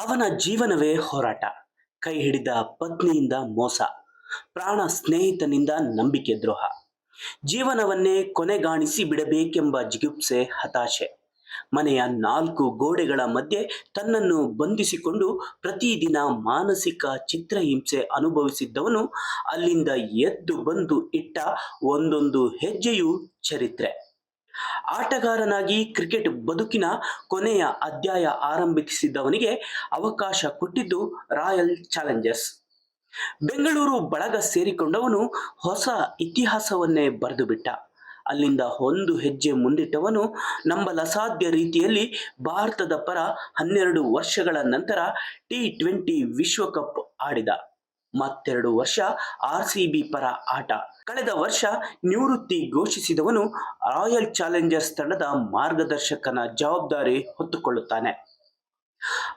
ಅವನ ಜೀವನವೇ ಹೋರಾಟ. ಕೈ ಹಿಡಿದ ಪತ್ನಿಯಿಂದ ಮೋಸ. ಪ್ರಾಣ ಸ್ನೇಹಿತನಿಂದ ನಂಬಿಕೆ ದ್ರೋಹ. ಜೀವನವನ್ನೇ ಕೊನೆಗಾಣಿಸಿ ಬಿಡಬೇಕೆಂಬ ಜಿಗುಪ್ಸೆ ಹತಾಶೆ. ಮನೆಯ ನಾಲ್ಕು ಗೋಡೆಗಳ ಮಧ್ಯೆ ತನ್ನನ್ನು ಬಂಧಿಸಿಕೊಂಡು ಪ್ರತಿದಿನ ಮಾನಸಿಕ ಚಿತ್ರಹಿಂಸೆ ಅನುಭವಿಸಿದ್ದವನು ಅಲ್ಲಿಂದ ಎದ್ದು ಬಂದು ಇಟ್ಟ ಒಂದೊಂದು ಹೆಜ್ಜೆಯೂ ಚರಿತ್ರೆ. ಆಟಗಾರನಾಗಿ ಕ್ರಿಕೆಟ್ ಬದುಕಿನ ಕೊನೆಯ ಅಧ್ಯಾಯ ಆರಂಭಿಸಿದವನಿಗೆ ಅವಕಾಶ ಕೊಟ್ಟಿದ್ದು ರಾಯಲ್ ಚಾಲೆಂಜರ್ಸ್. ಬೆಂಗಳೂರು ಬಳಗ ಸೇರಿಕೊಂಡವನು ಹೊಸ ಇತಿಹಾಸವನ್ನೇ ಬರೆದು ಬಿಟ್ಟ ಅಲ್ಲಿಂದ ಒಂದು ಹೆಜ್ಜೆ ಮುಂದಿಟ್ಟವನು ನಂಬಲಸಾಧ್ಯ ರೀತಿಯಲ್ಲಿ ಭಾರತದ ಪರ ಹನ್ನೆರಡು ವರ್ಷಗಳ ನಂತರ ಟಿ ಟ್ವೆಂಟಿ ವಿಶ್ವಕಪ್ ಆಡಿದ. ಮತ್ತೆರಡು ವರ್ಷ ಆರ್ ಸಿ ಪರ ಆಟ. ಕಳೆದ ವರ್ಷ ನಿವೃತ್ತಿ ಘೋಷಿಸಿದವನು ರಾಯಲ್ ಚಾಲೆಂಜರ್ಸ್ ತಂಡದ ಮಾರ್ಗದರ್ಶಕನ ಜವಾಬ್ದಾರಿ ಹೊತ್ತುಕೊಳ್ಳುತ್ತಾನೆ.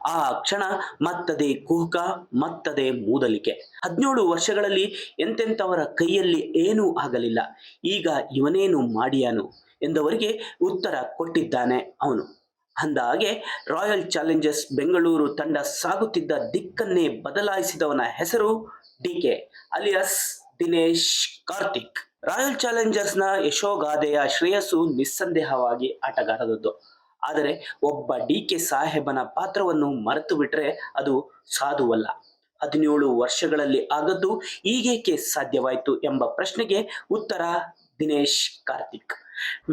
ಆ ಕ್ಷಣ ಮತ್ತದೇ ಕುಹಕ, ಮತ್ತದೇ ಮೂದಲಿಕೆ. ಹದಿನೇಳು ವರ್ಷಗಳಲ್ಲಿ ಎಂತೆಂಥವರ ಕೈಯಲ್ಲಿ ಏನೂ ಆಗಲಿಲ್ಲ. ಈಗ ಇವನೇನು ಮಾಡಿಯಾನು ಎಂದವರಿಗೆ ಉತ್ತರ ಕೊಟ್ಟಿದ್ದಾನೆ ಅವನು. ಅಂದಹಾಗೆ ರಾಯಲ್ ಚಾಲೆಂಜರ್ಸ್ ಬೆಂಗಳೂರು ತಂಡ ಸಾಗುತ್ತಿದ್ದ ದಿಕ್ಕನ್ನೇ ಬದಲಾಯಿಸಿದವನ ಹೆಸರು D K, alias Dinesh Karthik. Royal ಚಾಲೆಂಜರ್ಸ್ನ ಯಶೋಗಾದೆಯ ಶ್ರೇಯಸ್ಸು ನಿಸ್ಸಂದೇಹವಾಗಿ ಆಟಗಾರದದ್ದು ಆದರೆ, ಒಬ್ಬ ಡಿ ಕೆ ಸಾಹೇಬನ ಪಾತ್ರವನ್ನು ಮರೆತು ಬಿಟ್ರೆ ಅದು ಸಾಧುವಲ್ಲ. ಹದಿನೇಳು ವರ್ಷಗಳಲ್ಲಿ ಆಗದ್ದು ಈಗೇಕೆ ಸಾಧ್ಯವಾಯಿತು ಎಂಬ ಪ್ರಶ್ನೆಗೆ ಉತ್ತರ ದಿನೇಶ್ ಕಾರ್ತಿಕ್.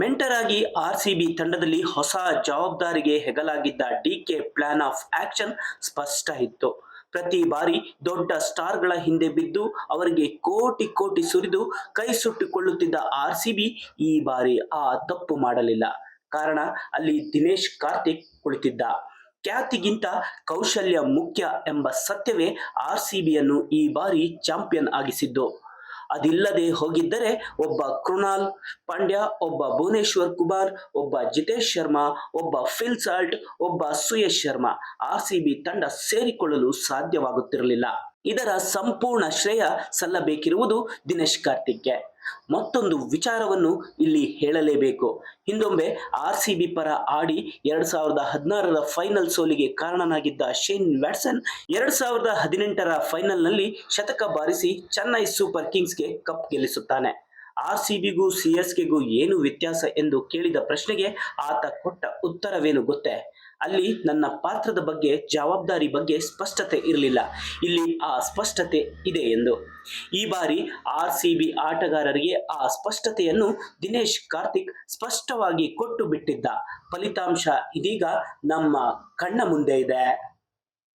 ಮೆಂಟರ್ ಆಗಿ ಆರ್ ಸಿ ಬಿ ತಂಡದಲ್ಲಿ ಹೊಸ ಜವಾಬ್ದಾರಿಗೆ ಹೆಗಲಾಗಿದ್ದ D K plan of action ಸ್ಪಷ್ಟ ಇತ್ತು. ಪ್ರತಿ ಬಾರಿ ದೊಡ್ಡ ಸ್ಟಾರ್ಗಳ ಹಿಂದೆ ಬಿದ್ದು ಅವರಿಗೆ ಕೋಟಿ ಕೋಟಿ ಸುರಿದು ಕೈ ಸುಟ್ಟುಕೊಳ್ಳುತ್ತಿದ್ದ ಆರ್ ಸಿ ಬಿ ಈ ಬಾರಿ ಆ ತಪ್ಪು ಮಾಡಲಿಲ್ಲ. ಕಾರಣ ಅಲ್ಲಿ ದಿನೇಶ್ ಕಾರ್ತಿಕ್ ಕುಳಿತಿದ್ದ. ಖ್ಯಾತಿಗಿಂತ ಕೌಶಲ್ಯ ಮುಖ್ಯ ಎಂಬ ಸತ್ಯವೇ ಆರ್ ಸಿ ಬಿಯನ್ನು ಈ ಬಾರಿ ಚಾಂಪಿಯನ್ ಆಗಿಸಿದ್ದು. ಅದಿಲ್ಲದೆ ಹೋಗಿದ್ದರೆ ಒಬ್ಬ ಕೃಣಾಲ್ ಪಾಂಡ್ಯ, ಒಬ್ಬ ಭುವನೇಶ್ವರ್ ಕುಮಾರ್ ಒಬ್ಬ ಜಿತೇಶ್ ಶರ್ಮಾ, ಒಬ್ಬ ಫಿಲ್ ಸಾಲ್ಟ್, ಒಬ್ಬ Suyash Sharma R C B ತಂಡ ಸೇರಿಕೊಳ್ಳಲು ಸಾಧ್ಯವಾಗುತ್ತಿರಲಿಲ್ಲ. ಇದರ ಸಂಪೂರ್ಣ ಶ್ರೇಯ ಸಲ್ಲಬೇಕಿರುವುದು ದಿನೇಶ್ ಕಾರ್ತಿಕ್ಗೆ. ಮತ್ತೊಂದು ವಿಚಾರವನ್ನು ಇಲ್ಲಿ ಹೇಳಲೇಬೇಕು. ಹಿಂದೊಮ್ಮೆ ಆರ್ ಸಿ ಬಿ ಪರ ಆಡಿ ಎರಡ್ ಸಾವಿರದ ಹದಿನಾರರ ಫೈನಲ್ ಸೋಲಿಗೆ ಕಾರಣನಾಗಿದ್ದ ಶೇನ್ ವ್ಯಾಟ್ಸನ್ ಎರಡ್ ಸಾವಿರದ ಹದಿನೆಂಟರ ಫೈನಲ್ನಲ್ಲಿ ಶತಕ ಬಾರಿಸಿ ಚೆನ್ನೈ ಸೂಪರ್ ಕಿಂಗ್ಸ್ಗೆ ಕಪ್ ಗೆಲ್ಲಿಸುತ್ತಾನೆ. ಆರ್ ಸಿ ಬಿಗೂ ಸಿ ಎಸ್ ಕೆಗೂ ಏನು ವ್ಯತ್ಯಾಸ ಎಂದು ಕೇಳಿದ ಪ್ರಶ್ನೆಗೆ ಆತ ಕೊಟ್ಟ ಉತ್ತರವೇನು ಗೊತ್ತೇ? ಅಲ್ಲಿ ನನ್ನ ಪಾತ್ರದ ಬಗ್ಗೆ, ಜವಾಬ್ದಾರಿ ಬಗ್ಗೆ ಸ್ಪಷ್ಟತೆ ಇರಲಿಲ್ಲ. ಇಲ್ಲಿ ಆ ಸ್ಪಷ್ಟತೆ ಇದೆ ಎಂದು. ಈ ಬಾರಿ ಆರ್ ಸಿ ಬಿ ಆಟಗಾರರಿಗೆ ಆ ಸ್ಪಷ್ಟತೆಯನ್ನು ದಿನೇಶ್ ಕಾರ್ತಿಕ್ ಸ್ಪಷ್ಟವಾಗಿ ಕೊಟ್ಟು ಬಿಟ್ಟಿದ್ದ. ಫಲಿತಾಂಶ ಇದೀಗ ನಮ್ಮ ಕಣ್ಣ ಮುಂದೆ ಇದೆ.